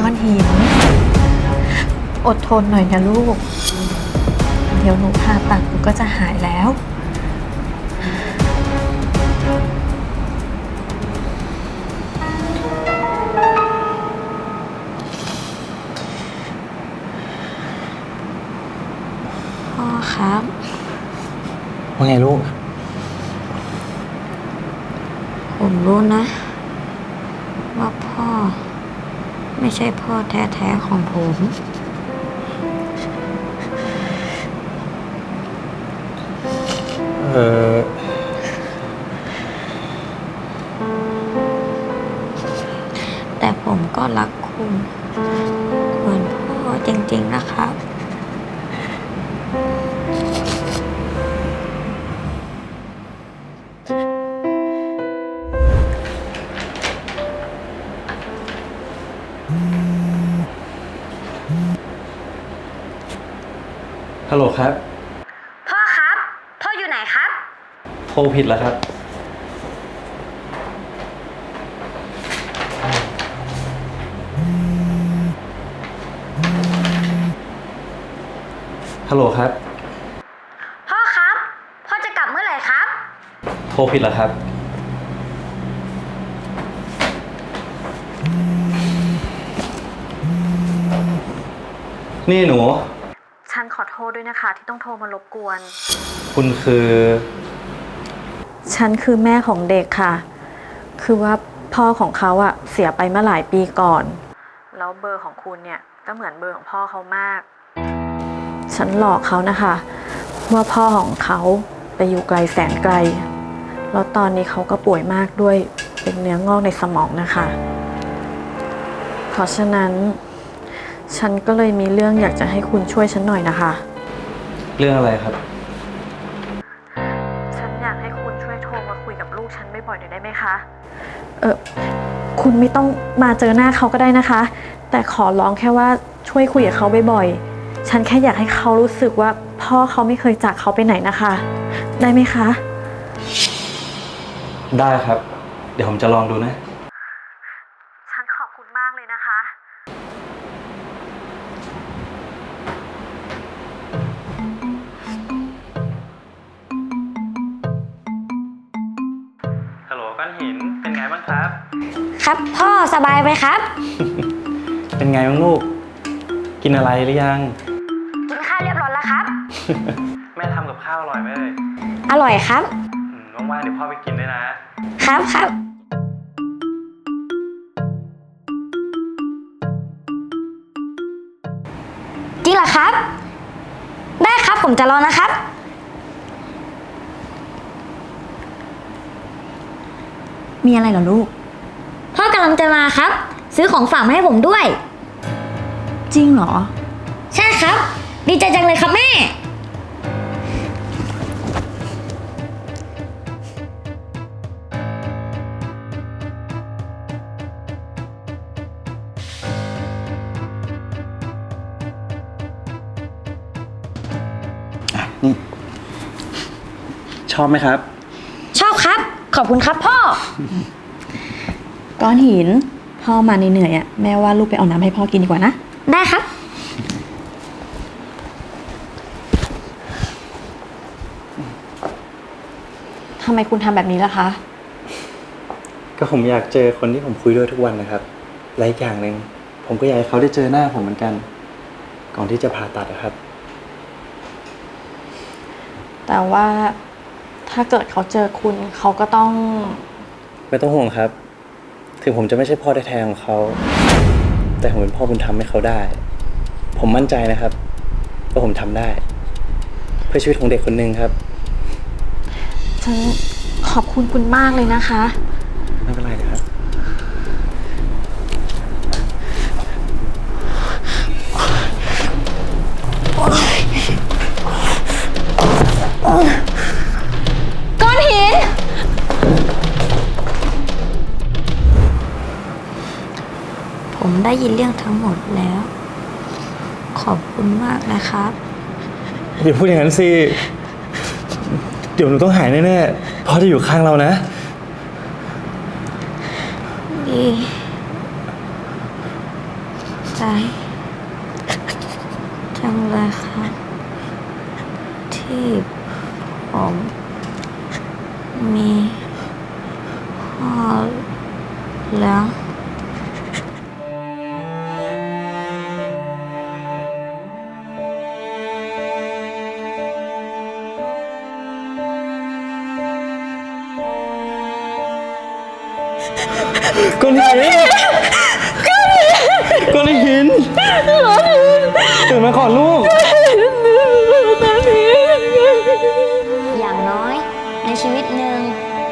ก้อนหิน อดทนหน่อยนะลูก เดี๋ยวหนูผ่าตัดหนูก็จะหายแล้ว พ่อครับ ว่าไงลูก ผมรู้นะ ว่าพ่อ ไม่ใช่พ่อแท้ๆของผม ฮัลโหลครับ พ่อครับ พ่ออยู่ไหนครับ โทรผิดแล้วครับ ฮัลโหลครับ พ่อครับ พ่อจะกลับเมื่อไหร่ครับ โทรผิดแล้วครับ นี่หนู ฉันขอโทษด้วยนะคะ ที่ต้องโทรมารบกวน คุณคือ ฉันคือแม่ของเด็กค่ะ คือว่าพ่อของเขาอะเสียไปเมื่อหลายปีก่อน แล้วเบอร์ของคุณเนี่ยก็เหมือนเบอร์ของพ่อเขามาก ฉันหลอกเขานะคะ ว่าพ่อของเขาไปอยู่ไกลแสนไกล แล้วตอนนี้เขาก็ป่วยมากด้วยเป็นเนื้องอกในสมองนะคะ เพราะฉะนั้น ฉันก็เลยมีเรื่องอยากจะให้คุณช่วยฉันหน่อยนะคะ เรื่องอะไรครับ ฉันอยากให้คุณช่วยโทรมาคุยกับลูกฉันบ่อยๆหน่อยได้ไหมคะ เออคุณไม่ต้องมาเจอหน้าเขาก็ได้นะคะ แต่ขอร้องแค่ว่าช่วยคุยกับเขาบ่อยๆ ฉันแค่อยากให้เขารู้สึกว่าพ่อเขาไม่เคยจากเขาไปไหนนะคะ ได้ไหมคะ ได้ครับ เดี๋ยวผมจะลองดูนะ ก้อนหิน เป็นไงบ้างครับ ครับพ่อสบายไหมครับ เป็นไงบ้างลูก กินอะไรหรือยัง กินข้าวเรียบร้อยแล้วครับ แม่ทำกับข้าวอร่อยไหมเอ่ยอร่อยครับ อืมว่างๆเดี๋ยวพ่อไปกินด้วยนะ ครับครับ จริงเหรอครับ ได้ครับผมจะรอนะครับ มีอะไรเหรอลูก พ่อกำลังจะมาครับ ซื้อของฝากมาให้ผมด้วย จริงเหรอ ใช่ครับ ดีใจจังเลยครับแม่ นี่ ชอบไหมครับชอบครับข อบคุณครับพ่อ ก้อนหิน พ่อมาเหนื่อยๆอะแม่ว่าลูกไปเอาน้ำให้พ่อกินดีกว่านะ ได้ครับ ทำไมคุณทำแบบนี้ล่ะคะ ก็ผมอยากเจอคนที่ผมคุยด้วยทุกวันนะครับและอีกอย่างหนึ่งผมก็อยากให้เขาได้เจอหน้าผมเหมือนกัน ก่อนที่จะผ่าตัดนะครับ แต่ว่า ถ้าเกิดเขาเจอคุณเขาก็ต้อง ไม่ต้องห่วงครับ ถึงผมจะไม่ใช่พ่อแท้ๆของเขา แต่ผมเป็นพ่อบุญธรรมให้เขาได้ ผมมั่นใจนะครับว่าผมทำได้ เพื่อชีวิตของเด็กคนหนึ่งครับ ฉันขอบคุณคุณมากเลยนะคะ ผมได้ยินเรื่องทั้งหมดแล้ว ขอบคุณมากนะครับ อย่าพูดอย่างนั้นสิ เดี๋ยวหนูต้องหายแน่ๆพ่อจะอยู่ข้างเรานะ ดีใจจังเลยค่ะที่ผมมี ก้อนหินก้อนหินตื่นมาก่อนลูก อย่างน้อยในชีวิตหนึ่ง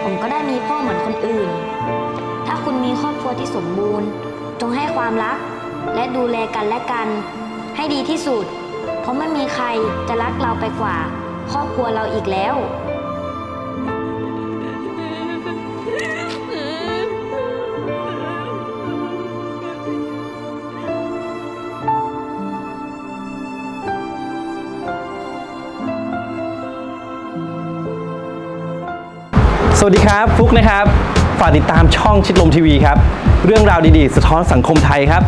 ผมก็ได้มีพ่อเหมือนคนอื่น ถ้าคุณมีครอบครัวที่สมบูรณ์ จงให้ความรัก และดูแลกันและกัน ให้ดีที่สุด เพราะไม่มีใครจะรักเราไปกว่า ครอบครัวเราอีกแล้ว สวัสดีครับฟุกนะครับ ฝากติดตามช่องชิดลมทีวีครับ เรื่องราวดีๆ สะท้อนสังคมไทยครับ